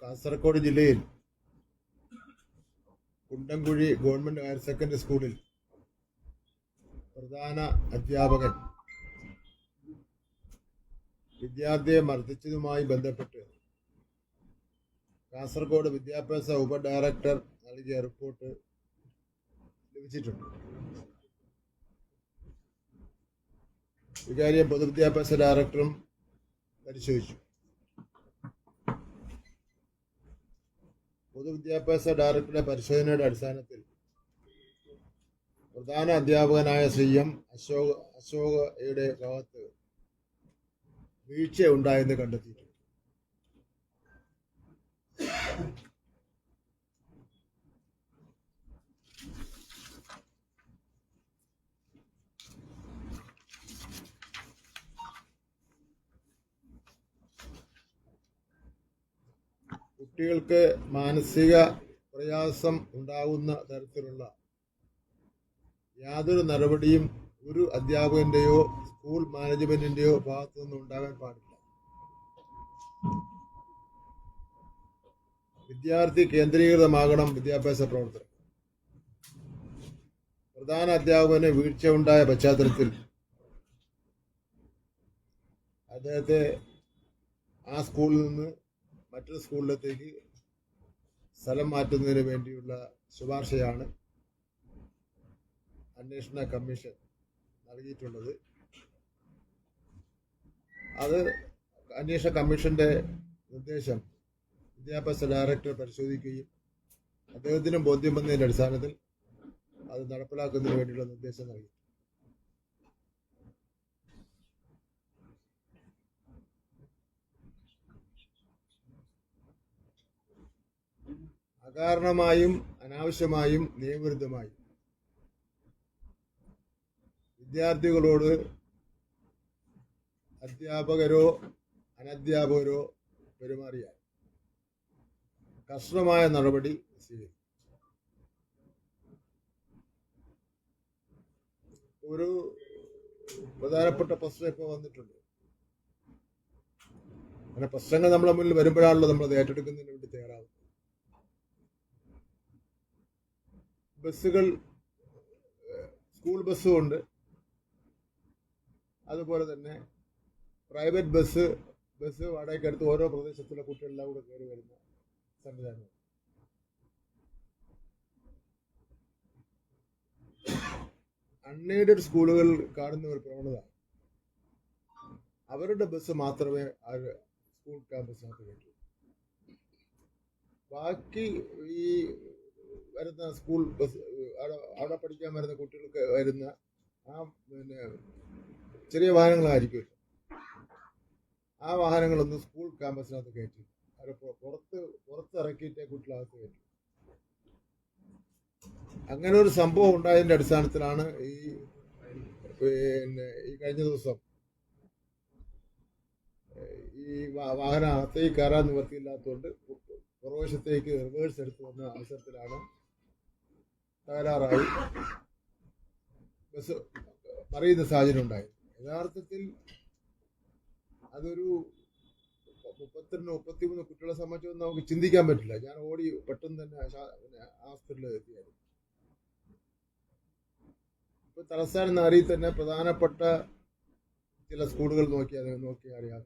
കാസർഗോഡ് ജില്ലയിൽ Kundamkuzhi government higher secondary സ്കൂളിൽ പ്രധാന അധ്യാപകൻ വിദ്യാർത്ഥിയെ മർദ്ദിച്ചതുമായി ബന്ധപ്പെട്ട് കാസർഗോഡ് വിദ്യാഭ്യാസ ഉപ ഡയറക്ടർ നൽകിയ റിപ്പോർട്ട് ലഭിച്ചിട്ടുണ്ട്. വികാരിയ പൊതുവിദ്യാഭ്യാസ ഡയറക്ടറും പരിശോധിച്ചു. പൊതുവിദ്യാഭ്യാസ ഡയറക്ടറുടെ പരിശോധനയുടെ അടിസ്ഥാനത്തിൽ പ്രധാന അധ്യാപകനായ സി എം അശോക് അശോകയുടെ ഭാഗത്ത് വീഴ്ച ഉണ്ടായെന്ന് കണ്ടെത്തിയിട്ടുണ്ട്. കുട്ടികൾക്ക് മാനസിക പ്രയാസം ഉണ്ടാകുന്ന തരത്തിലുള്ള യാതൊരു നടപടിയും ഒരു അധ്യാപകന്റെയോ സ്കൂൾ മാനേജ്മെന്റിന്റെയോ ഭാഗത്തു നിന്ന് ഉണ്ടാകാൻ പാടില്ല. വിദ്യാർത്ഥി കേന്ദ്രീകൃതമാകണം വിദ്യാഭ്യാസ പ്രവർത്തനം. പ്രധാന അധ്യാപകന് വീഴ്ച ഉണ്ടായ പശ്ചാത്തലത്തിൽ അദ്ദേഹത്തെ ആ സ്കൂളിൽ നിന്ന് മറ്റൊരു സ്കൂളിലത്തേക്ക് സ്ഥലം മാറ്റുന്നതിന് വേണ്ടിയുള്ള ശുപാർശയാണ് അന്വേഷണ കമ്മീഷൻ നൽകിയിട്ടുള്ളത്. അത് അന്വേഷണ കമ്മീഷന്റെ നിർദ്ദേശം വിദ്യാഭ്യാസ ഡയറക്ടർ പരിശോധിക്കുകയും അദ്ദേഹത്തിനും ബോധ്യം വന്നതിന്റെ അടിസ്ഥാനത്തിൽ അത് നടപ്പിലാക്കുന്നതിന് വേണ്ടിയുള്ള നിർദ്ദേശം നൽകി. അകാരണമായും അനാവശ്യമായും നിയമവിരുദ്ധമായും. വിദ്യാർത്ഥികളോട് അധ്യാപകരോ അനധ്യാപകരോ പെരുമാറിയാൽ കർശനമായ നടപടി സ്വീകരിക്കും. ഒരു പ്രധാനപ്പെട്ട പ്രശ്നം ഇപ്പോൾ വന്നിട്ടുണ്ട്. അങ്ങനെ പ്രശ്നങ്ങൾ നമ്മളെ മുന്നിൽ വരുമ്പോഴാണല്ലോ നമ്മൾ അത് ഏറ്റെടുക്കുന്നതിന് വേണ്ടി തയ്യാറാവുന്നത്. ബസ്സുകൾ സ്കൂൾ ബസ്സും ഉണ്ട് അതുപോലെ തന്നെ പ്രൈവറ്റ് ബസ് ബസ് വാടകയ്ക്കെടുത്ത് ഓരോ പ്രദേശത്തുള്ള കുട്ടികളെല്ലാം കൂടെ കയറി വരുന്ന സംവിധാനം അൺഎയ്ഡഡ് സ്കൂളുകൾ കാണുന്ന ഒരു പ്രവണത. അവരുടെ ബസ് മാത്രമേ ആ സ്കൂൾ ക്യാമ്പസിനകത്ത് കയറ്റൂ. ബാക്കി ഈ വരുന്ന സ്കൂൾ ബസ് അവിടെ പഠിക്കാൻ വരുന്ന കുട്ടികൾക്ക് വരുന്ന ആ പിന്നെ ചെറിയ വാഹനങ്ങളായിരിക്കും ആ വാഹനങ്ങളൊന്നും സ്കൂൾ ക്യാമ്പസിനകത്ത് കയറ്റി. അവരെ പുറത്ത് പുറത്ത് പുറത്തിറക്കിയിട്ടേ കുട്ടികളകത്ത് കയറ്റി. അങ്ങനെ ഒരു സംഭവം ഉണ്ടായതിന്റെ അടിസ്ഥാനത്തിലാണ് ഈ പിന്നെ ഈ കഴിഞ്ഞ ദിവസം ഈ വാ- വാഹനം അകത്തേക്ക് കയറാൻ നിവർത്തിയില്ലാത്തതുകൊണ്ട് പുറവശത്തേക്ക് റിവേഴ്സ് എടുത്തു വന്ന അവസരത്തിലാണ് തകരാറായി. ബസ് മറിയുന്ന സാഹചര്യം ഉണ്ടായി. യഥാർത്ഥത്തിൽ അതൊരു മുപ്പത്തിരണ്ട് മുപ്പത്തിമൂന്ന് കുട്ടികളെ സംബന്ധിച്ചൊന്നും നമുക്ക് ചിന്തിക്കാൻ പറ്റില്ല. ഞാൻ ഓടി പെട്ടെന്ന് തന്നെ ഹോസ്പിറ്റലിൽ എത്തിയായിരുന്നു. ഇപ്പൊ തലസ്ഥാന അറിയിൽ തന്നെ പ്രധാനപ്പെട്ട ചില സ്കൂളുകൾ നോക്കിയാൽ നോക്കിയാൽ അറിയാം.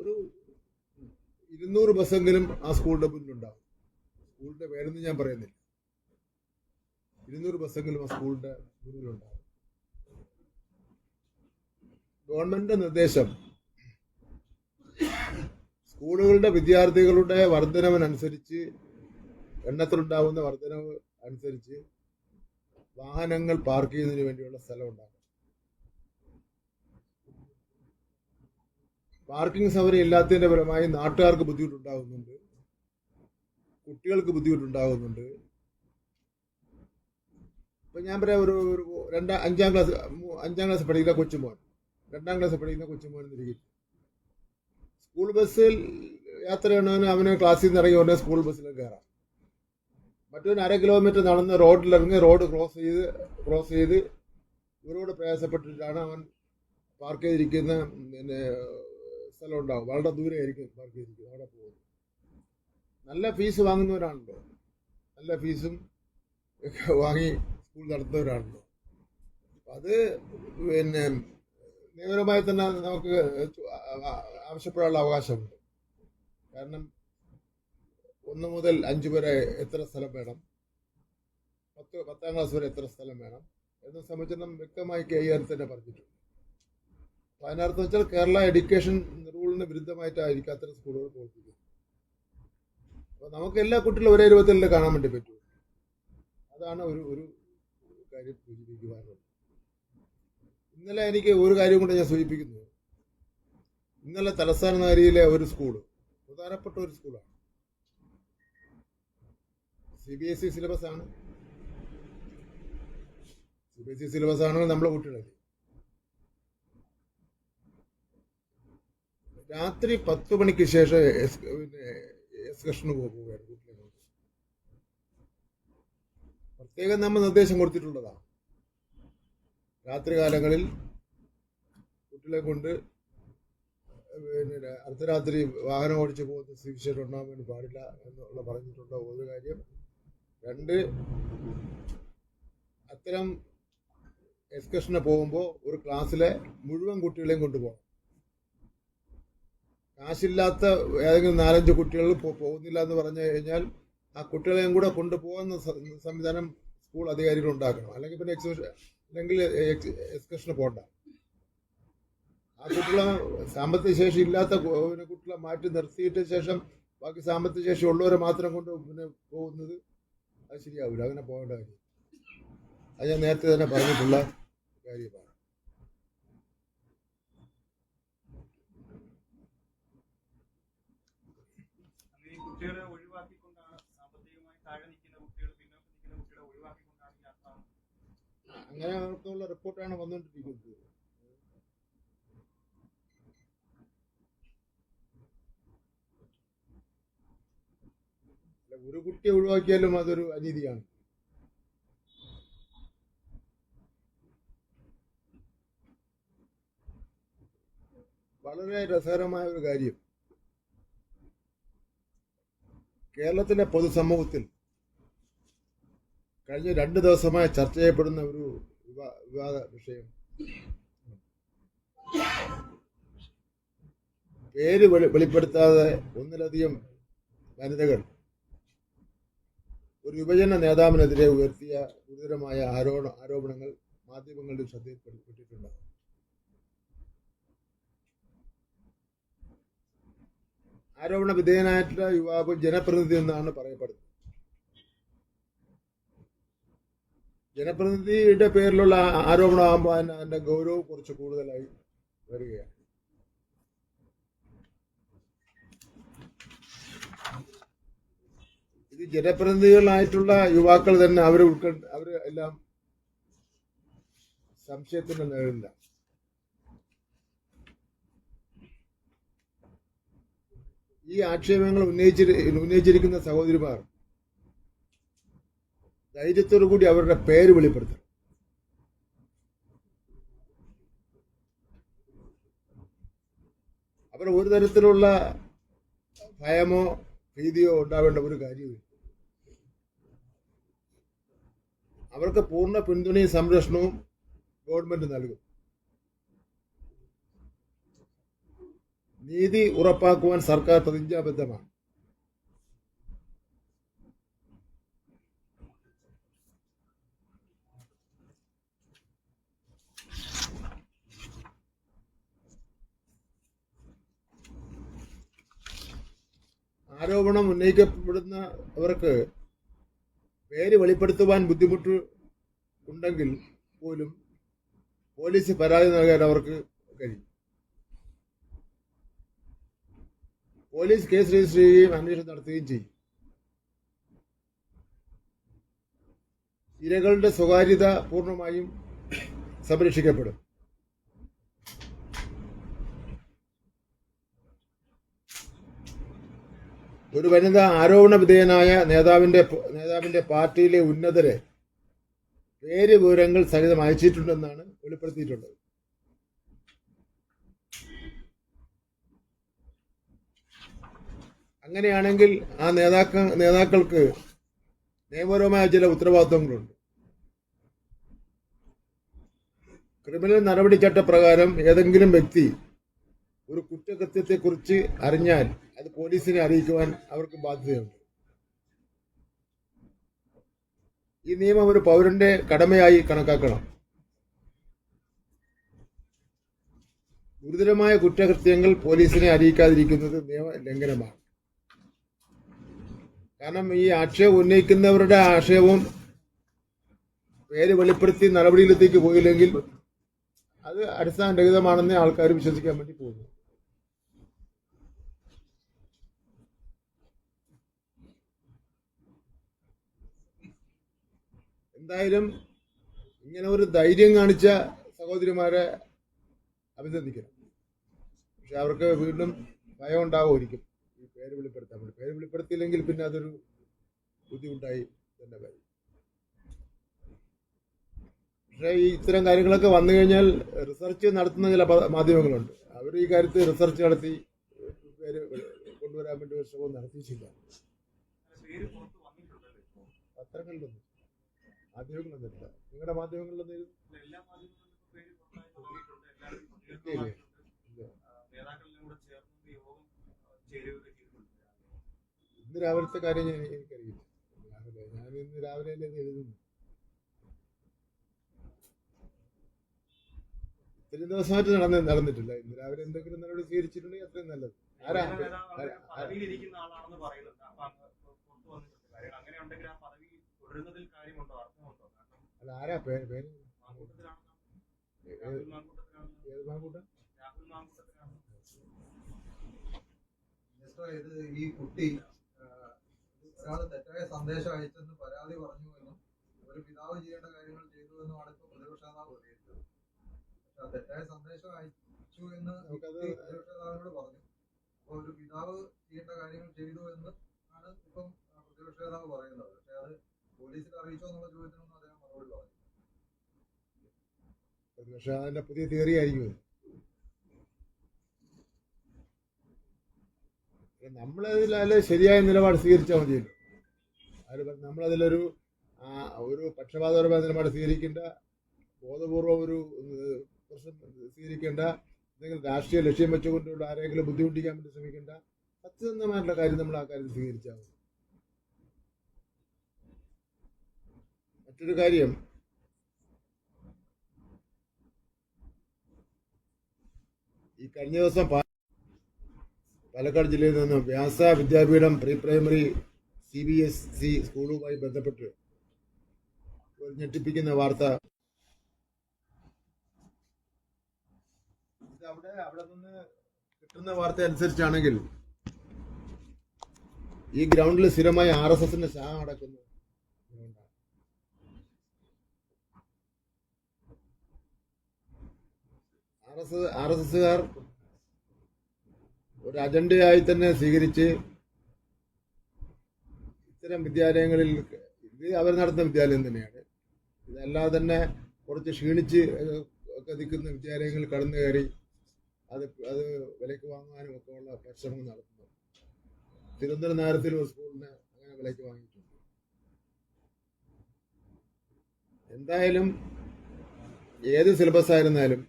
ഒരു ഇരുന്നൂറ് ബസ്സെങ്കിലും ആ സ്കൂളിന്റെ മുന്നിലുണ്ടാവും. സ്കൂളിന്റെ പേരൊന്നും ഞാൻ പറയുന്നില്ല. ഇരുന്നൂറ് ബസ്സെങ്കിലും ആ സ്കൂളിന്റെ മുന്നിലുണ്ടാകും ഗവൺമെന്റിന്റെ നിർദ്ദേശം സ്കൂളുകളുടെ വിദ്യാർത്ഥികളുടെ വർധനവിനനുസരിച്ച് എണ്ണത്തിലുണ്ടാവുന്ന വർധനവ് അനുസരിച്ച് വാഹനങ്ങൾ പാർക്ക് ചെയ്യുന്നതിന് വേണ്ടിയുള്ള സ്ഥലം ഉണ്ടാകും പാർക്കിംഗ് സൗകര്യം ഇല്ലാത്തതിന്റെ ഫലമായി നാട്ടുകാർക്ക് ബുദ്ധിമുട്ടുണ്ടാകുന്നുണ്ട് കുട്ടികൾക്ക് ബുദ്ധിമുട്ടുണ്ടാകുന്നുണ്ട്. ഇപ്പൊ ഞാൻ പറയാം ഒരു ഒരു രണ്ടാം അഞ്ചാം ക്ലാസ് അഞ്ചാം ക്ലാസ് പഠിക്കുന്ന കൊച്ചുമോൻ രണ്ടാം ക്ലാസ് പഠിക്കുന്ന കൊച്ചുമോൻ എന്നിരിക്കും സ്കൂൾ ബസ്സിൽ യാത്ര ചെയ്യണവന് അവന് ക്ലാസ്സിൽ നിന്ന് ഇറങ്ങി ഉടനെ സ്കൂൾ ബസ്സിൽ കയറാം. മറ്റൊരു അര കിലോമീറ്റർ നടന്ന് റോഡിലിറങ്ങി റോഡ് ക്രോസ് ചെയ്ത് ക്രോസ് ചെയ്ത് ഇവരോട് പ്രയാസപ്പെട്ടിട്ടാണ് അവൻ പാർക്ക് ചെയ്തിരിക്കുന്ന പിന്നെ സ്ഥലം ഉണ്ടാവും. വളരെ ദൂരെ ആയിരിക്കും പാർക്ക് ചെയ്തിരിക്കുന്നത് അവിടെ പോകും നല്ല ഫീസ് വാങ്ങുന്നവരാണല്ലോ. നല്ല ഫീസും ഒക്കെ വാങ്ങി സ്കൂൾ നടത്തുന്നവരാണല്ലോ. അത് പിന്നെ നിയമപരമായി തന്നെ നമുക്ക് ആവശ്യപ്പെടാനുള്ള അവകാശമുണ്ട്. കാരണം ഒന്ന് മുതൽ അഞ്ച് വരെ എത്ര സ്ഥലം വേണം? പത്ത് പത്താം ക്ലാസ് വരെ എത്ര സ്ഥലം വേണം? എന്നെ സംബന്ധിച്ചിടത്തോളം വ്യക്തമായി കെ ആർ തന്നെ പറഞ്ഞിട്ടുണ്ട്. അപ്പൊ അതിനർത്ഥം വെച്ചാൽ കേരള എഡ്യൂക്കേഷൻ റൂളിന് വിരുദ്ധമായിട്ടായിരിക്കും അത്തരം സ്കൂളുകൾ പ്രവർത്തിക്കുന്നത്. അപ്പൊ നമുക്ക് എല്ലാ കുട്ടികളും ഒരേ രൂപത്തിൽ കാണാൻ വേണ്ടി പറ്റും. അതാണ് ഒരു ഒരു കാര്യം സൂചിപ്പിക്കുവാനുള്ളത്. ഇന്നലെ എനിക്ക് ഒരു കാര്യം കൊണ്ട് ഞാൻ സൂചിപ്പിക്കുന്നു. ഇന്നലെ തലസ്ഥാന നഗരിയിലെ ഒരു സ്കൂൾ പ്രധാനപ്പെട്ട ഒരു സ്കൂളാണ് C B S E syllabus ആണ്. C B S E syllabus ആണ് നമ്മളെ കുട്ടികളല്ലേ? രാത്രി പത്ത് മണിക്ക് ശേഷം പിന്നെ എക്സ്കർഷന് പോവുകയാണ് വീട്ടിലെ കൊണ്ട് പ്രത്യേകം നമ്മൾ നിർദ്ദേശം കൊടുത്തിട്ടുള്ളതാണ് രാത്രികാലങ്ങളിൽ കുട്ടികളെ കൊണ്ട് പിന്നെ അർദ്ധരാത്രി വാഹനം ഓടിച്ചു പോകുന്ന സ്ഥിതിവിശേഷം ഉണ്ടാകാൻ വേണ്ടി പാടില്ല എന്നുള്ള പറഞ്ഞിട്ടുള്ള ഒരു കാര്യം. രണ്ട് അത്തരം എക്സ്കർഷന് പോകുമ്പോൾ ഒരു ക്ലാസ്സിലെ മുഴുവൻ കുട്ടികളെയും കൊണ്ടുപോകണം. കാശില്ലാത്ത ഏതെങ്കിലും നാലഞ്ച് കുട്ടികൾ പോകുന്നില്ല എന്ന് പറഞ്ഞു കഴിഞ്ഞാൽ ആ കുട്ടികളെയും കൂടെ കൊണ്ടുപോകുന്ന സംവിധാനം സ്കൂൾ അധികാരികൾ ഉണ്ടാക്കണം. അല്ലെങ്കിൽ പിന്നെ എക്സിബിഷൻ അല്ലെങ്കിൽ എക്സ്കർഷന് പോകണ്ട ആ കുട്ടികളെ സാമ്പത്തിക ശേഷി ഇല്ലാത്ത കുട്ടികളെ മാറ്റി നിർത്തിയിട്ട് ശേഷം ബാക്കി സാമ്പത്തിക ശേഷി ഉള്ളവരെ മാത്രം കൊണ്ട് പിന്നെ പോകുന്നത് അത് ശരിയാവില്ല അങ്ങനെ പോകേണ്ട കാര്യം അത് ഞാൻ നേരത്തെ തന്നെ പറഞ്ഞിട്ടുള്ള കാര്യമാണ് അങ്ങനെ ഈ കുട്ടികളെ ഒഴിവാക്കിക്കൊണ്ടാണ് സാമ്പത്തികമായി താഴെ നിൽക്കുന്ന കുട്ടികൾ പിന്നോക്കം നിൽക്കുന്ന കുട്ടികളെ ഒഴിവാക്കിക്കൊണ്ടാണ് ഈ യാത്ര അങ്ങനെ അവർക്കുള്ള റിപ്പോർട്ടാണ് വന്നുകൊണ്ടിരിക്കുന്നത്. ഒരു കുട്ടിയെ ഒഴിവാക്കിയാലും അതൊരു അനീതിയാണ്. വളരെ രസകരമായ ഒരു കാര്യം. കേരളത്തിലെ പൊതുസമൂഹത്തിൽ കഴിഞ്ഞ രണ്ട് ദിവസമായി ചർച്ച ചെയ്യപ്പെടുന്ന ഒരു വിവാദ വിഷയം. പേര് വെളി- വെളിപ്പെടുത്താതെ ഒന്നിലധികം വനിതകൾ ഒരു യുവജന നേതാവിനെതിരെ ഉയർത്തിയ ഗുരുതരമായ ആരോപണ ആരോപണങ്ങൾ മാധ്യമങ്ങളുടെ ശ്രദ്ധയിൽപ്പെട്ടിട്ടുണ്ട് ആരോപണ വിധേയനായിട്ടുള്ള യുവാവ് ജനപ്രതിനിധി എന്നാണ് പറയപ്പെടുന്നത്. ജനപ്രതിനിധിയുടെ പേരിലുള്ള ആരോപണമാകുമ്പോൾ അതിന്റെ ഗൗരവം കുറച്ച് കൂടുതലായി വരികയാണ്. ഇത് ജനപ്രതിനിധികളായിട്ടുള്ള യുവാക്കൾ തന്നെ അവർ ഉൾക്കൊണ്ട് അവർ എല്ലാം സംശയത്തിന് നേരില്ല ഈ ആക്ഷേപങ്ങൾ ഉന്നയിച്ചിരി ഉന്നയിച്ചിരിക്കുന്ന സഹോദരിമാർ ധൈര്യത്തോടു കൂടി അവരുടെ പേര് വെളിപ്പെടുത്തണം. അവർ ഒരു തരത്തിലുള്ള ഭയമോ ഭീതിയോ ഉണ്ടാവേണ്ട ഒരു കാര്യമില്ല അവർക്ക് പൂർണ പിന്തുണയും സംരക്ഷണവും ഗവൺമെന്റ് നൽകും. നീതി ഉറപ്പാക്കുവാൻ സർക്കാർ പ്രതിജ്ഞാബദ്ധമാണ്. ആരോപണം ഉന്നയിക്കപ്പെടുന്നവർക്ക് പേര് വെളിപ്പെടുത്തുവാൻ ബുദ്ധിമുട്ട് ഉണ്ടെങ്കിൽ പോലും പോലീസ് പരാതി നൽകാൻ അവർക്ക് കഴിയും. പോലീസ് കേസ് രജിസ്റ്റർ ചെയ്യുകയും അന്വേഷണം നടത്തുകയും ചെയ്യും. ഇരകളുടെ സ്വകാര്യത പൂർണമായും സംരക്ഷിക്കപ്പെടും. ഒരു വനിത ആരോപണ വിധേയനായ നേതാവിന്റെ നേതാവിന്റെ പാർട്ടിയിലെ ഉന്നതരെ പേര് വിവരങ്ങൾ സഹിതം അയച്ചിട്ടുണ്ടെന്നാണ് വെളിപ്പെടുത്തിയിട്ടുള്ളത്. അങ്ങനെയാണെങ്കിൽ ആ നേതാക്ക നേതാക്കൾക്ക് നിയമപരമായ ചില ഉത്തരവാദിത്വങ്ങളുണ്ട് ക്രിമിനൽ നടപടിച്ചട്ടപ്രകാരം ഏതെങ്കിലും വ്യക്തി ഒരു കുറ്റകൃത്യത്തെക്കുറിച്ച് അറിഞ്ഞാൽ അത് പോലീസിനെ അറിയിക്കുവാൻ അവർക്ക് ബാധ്യതയുണ്ട്. ഈ നിയമം ഒരു പൗരന്റെ കടമയായി കണക്കാക്കണം. ഗുരുതരമായ കുറ്റകൃത്യങ്ങൾ പോലീസിനെ അറിയിക്കാതിരിക്കുന്നത് നിയമ ലംഘനമാണ് കാരണം ഈ ആക്ഷേപം ഉന്നയിക്കുന്നവരുടെ ആക്ഷേപം പേര് വെളിപ്പെടുത്തി നടപടിയിലെത്തേക്ക് പോയില്ലെങ്കിൽ അത് അടിസ്ഥാനരഹിതമാണെന്ന് ആൾക്കാർ വിശ്വസിക്കാൻ വേണ്ടി പോകുന്നു. എന്തായാലും ഇങ്ങനെ ഒരു ധൈര്യം കാണിച്ച സഹോദരിമാരെ അഭിനന്ദിക്കണം. പക്ഷെ അവർക്ക് വീണ്ടും ഭയം ഉണ്ടാവുമായിരിക്കും. പേര് വെളിപ്പെടുത്താൻ വേണ്ടി. പേര് വെളിപ്പെടുത്തിയില്ലെങ്കിൽ പിന്നെ അതൊരു ബുദ്ധിമുട്ടായി തന്നെ വരും. പക്ഷേ ഈ ഇത്തരം കാര്യങ്ങളൊക്കെ വന്നു കഴിഞ്ഞാൽ റിസർച്ച് നടത്തുന്ന ചില മാധ്യമങ്ങളുണ്ട്. അവർ ഈ കാര്യത്തിൽ റിസർച്ച് നടത്തി പേര് കൊണ്ടുവരാൻ വേണ്ടി ഒരു ശ്രമം നടത്തിയിട്ടില്ല. പത്രങ്ങളിലൊന്നും മാധ്യമങ്ങളൊന്നും നിങ്ങളുടെ മാധ്യമങ്ങളിലൊന്നും ഇത് എല്ലാ മാധ്യമങ്ങളിലും ഇപ്പോൾ പേര് പുറത്തായി തുടങ്ങിയിട്ടുണ്ട് എല്ലാവരും ഇല്ലേ? പ്രതികരണമായിട്ടുണ്ട് ഇല്ല. ആ, നേതാക്കളെല്ലാം കൂടെ ചേർന്ന് യോഗം ആ, ചേരുകയൊക്കെ ചെയ്തിട്ടുണ്ട് ഇന്ന് രാവിലത്തെ കാര്യം ഞാൻ എനിക്കറിയില്ല. രാവിലെ ഞാൻ ഇന്ന് രാവിലെ അല്ലേ ഇത് എഴുതുന്നു ഇത്രയും ദിവസമായിട്ട് നടന്ന നടന്നിട്ടില്ല. ഇന്ന് രാവിലെ എന്തെങ്കിലും നടപടി സ്വീകരിച്ചിട്ടുണ്ടെങ്കിൽ അത്രയും നല്ലത്. ആരാ? അല്ല ആരാ? പേര് പേര് ഏത് മാങ്കൂട്ടം? ഈ കുട്ടി ഒരാൾ തെറ്റായ സന്ദേശം അയച്ചെന്ന് പരാതി പറഞ്ഞു എന്നും ഒരു പിതാവ് ചെയ്യേണ്ട കാര്യങ്ങൾ ചെയ്തു എന്നുമാണ് ഇപ്പൊ പ്രതിപക്ഷ നേതാവ് വിലയിരുത്തുന്നത് പക്ഷെ തെറ്റായ സന്ദേശം അയച്ചു എന്ന് പ്രതിപക്ഷ നേതാവിനോട് പറഞ്ഞു. അപ്പൊ ഒരു പിതാവ് ചെയ്യേണ്ട കാര്യങ്ങൾ ചെയ്തു എന്ന് ആണ് ഇപ്പം പ്രതിപക്ഷ നേതാവ് പറയുന്നത്. പക്ഷെ അത് പോലീസിൽ അറിയിച്ചോ എന്നുള്ള ചോദ്യത്തിനൊന്നും അദ്ദേഹം മറുപടി പറഞ്ഞു പ്രതിപക്ഷ നേതാവിന്റെ പുതിയ തിയറി ആയിരിക്കും നമ്മളതിലെ നമ്മളതിൽ ശരിയായ നിലപാട് സ്വീകരിച്ചാൽ മതിയല്ലോ. പറഞ്ഞു? നമ്മളതിലൊരു ഒരു പക്ഷപാതപരമായ നിലപാട് സ്വീകരിക്കേണ്ട ബോധപൂർവം ഒരു പ്രശ്നം സ്വീകരിക്കേണ്ട അല്ലെങ്കിൽ രാഷ്ട്രീയ ലക്ഷ്യം വെച്ചുകൊണ്ടുള്ള ആരെങ്കിലും ബുദ്ധിമുട്ടിക്കാൻ വേണ്ടി ശ്രമിക്കേണ്ട സത്യസന്ധമായിട്ടുള്ള കാര്യം നമ്മൾ ആ കാര്യം സ്വീകരിച്ചാൽ മതി മറ്റൊരു കാര്യം ഈ കഴിഞ്ഞ ദിവസം പാലക്കാട് ജില്ലയിൽ നിന്ന് Vyasa Vidyapeetham pre primary C B S C സ്കൂളുമായി ബന്ധപ്പെട്ട് ഞെട്ടിപ്പിക്കുന്ന വാർത്ത അവിടെ അവിടെ നിന്ന് കിട്ടുന്ന വാർത്ത അനുസരിച്ചാണെങ്കിൽ ഈ ഗ്രൗണ്ടിൽ സ്ഥിരമായി ആർ എസ് എസിന്റെ ശാഖ നടക്കുന്നു. ആർ എസ് ആർ എസ് എസുകാർ ഒരു അജണ്ടയായി തന്നെ സ്വീകരിച്ച് ഇത്തരം വിദ്യാലയങ്ങളിൽ ഇത് അവർ നടത്തുന്ന വിദ്യാലയം തന്നെയാണ്. ഇതല്ലാതെ തന്നെ കുറച്ച് ക്ഷീണിച്ച് ഒക്കെ നിൽക്കുന്ന വിദ്യാലയങ്ങളിൽ കടന്നു കയറി അത് അത് വിലയ്ക്ക് വാങ്ങാനും ഒക്കെ ഉള്ള പരിശ്രമം നടത്തുന്നു. തിരുവനന്തപുരം നഗരത്തിൽ ഒരു സ്കൂളിന് അങ്ങനെ വിലയ്ക്ക് വാങ്ങിയിട്ടുണ്ട്. എന്തായാലും ഏത് സിലബസ് ആയിരുന്നാലും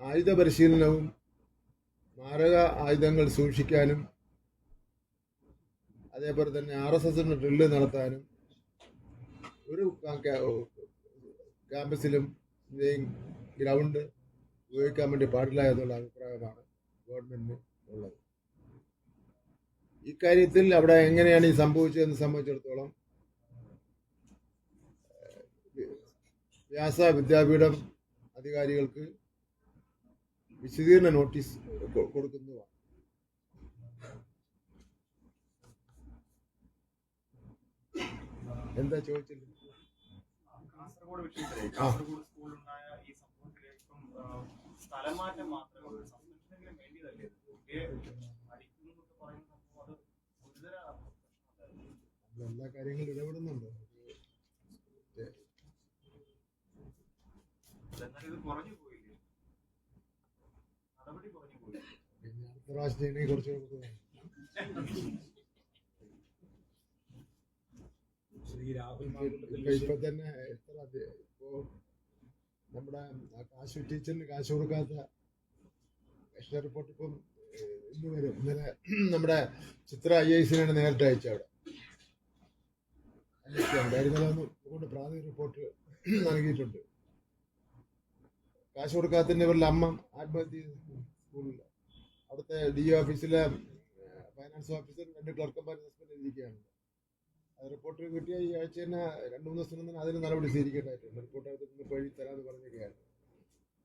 ആയുധ പരിശീലനവും മാരക ആയുധങ്ങൾ സൂക്ഷിക്കാനും അതേപോലെ തന്നെ ആർ എസ് എസിന് ഡ്രില്ല് നടത്താനും ഒരു ക്യാമ്പസിലും ഗ്രൗണ്ട് ഉപയോഗിക്കാൻ വേണ്ടി പാടില്ല എന്നുള്ള അഭിപ്രായമാണ് ഗവൺമെന്റിന് ഉള്ളത്. ഇക്കാര്യത്തിൽ അവിടെ എങ്ങനെയാണ് ഈ സംഭവിച്ചതെന്ന് സംബന്ധിച്ചിടത്തോളം വ്യാസ വിദ്യാപീഠം അധികാരികൾക്ക് വിശദീകരണ നോട്ടീസ് കൊടുക്കുന്നതാണ്. എന്താ ചോദിച്ചത്? കാസർഗോഡ് വിഷയത്തിലെ കാസർഗോഡ് സ്കൂളിലുണ്ടായ ഈ സംഭവത്തിലെ ഇപ്പം ആ, സ്ഥലം മാറ്റം മാത്രമേ ഉള്ളൂ സസ്പെൻഷനെങ്കിലും വേണ്ടിയതല്ലേ ഇത്? കുട്ടിയെ അടിക്കുന്നു എന്നൊക്കെ പറയുന്ന സംഭവം അത് ഗുരുതര എല്ലാ കാര്യങ്ങളും ഇടപെടുന്നുണ്ട്. എന്നാൽ ഇത് കുറഞ്ഞു പോയില്ലേ നടപടി കുറഞ്ഞു പോയില്ലേ പിന്നെ പ്രാവശ്യം ചെയ്യണമെങ്കിൽ കുറച്ച് ശ്രീ രാഹുൽ ഇപ്പൊ തന്നെ എത്ര ഇപ്പോ നമ്മുടെ കാശ് ടീച്ചറിന് കാശ് കൊടുക്കാത്ത കൃഷ്ണ റിപ്പോർട്ട് ഇപ്പം ഇന്ന് വരും. ഇന്നലെ നമ്മുടെ ചിത്ര ഐ ഐസിനാണ് നേരിട്ട് അയച്ചത് അവിടെ. കൊണ്ട് പ്രാഥമിക റിപ്പോർട്ട് നൽകിയിട്ടുണ്ട്. കാശ് കൊടുക്കാത്തതിന്റെ പേരിൽ അമ്മ ആത്മഹത്യ സ്കൂളിൽ സ്കൂളിൽ. അവിടുത്തെ ഡി ഓഫീസിലെ ഫൈനാൻസ് ഓഫീസർ രണ്ട് ക്ലർക്കന്മാർ സസ്പെൻഡ് ചെയ്തിരിക്കുകയാണ് റിപ്പോർട്ട് കിട്ടിയ ഈ ആഴ്ച തന്നെ രണ്ട് മൂന്ന് ദിവസം തന്നെ അതിന് നടപടി സ്വീകരിക്കേണ്ടതായിട്ടുണ്ട്. റിപ്പോർട്ട് നിന്ന് പഴി തരാമെന്ന് പറഞ്ഞൊക്കെയാണ്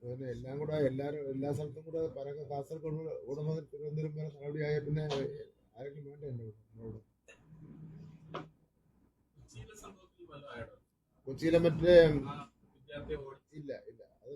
അതുപോലെ എല്ലാം കൂടെ എല്ലാവരും എല്ലാ സ്ഥലത്തും കൂടെ പരക്കെ കാസർഗോഡ് ഉടമ തിരുവനന്തപുരം വരെ നടപടിയായ പിന്നെ ആരെങ്കിലും വേണ്ട എന്റെ നമ്മളോട്. കൊച്ചിയിലെ ആയോ? മറ്റേ ഇല്ല ഇല്ല. അത്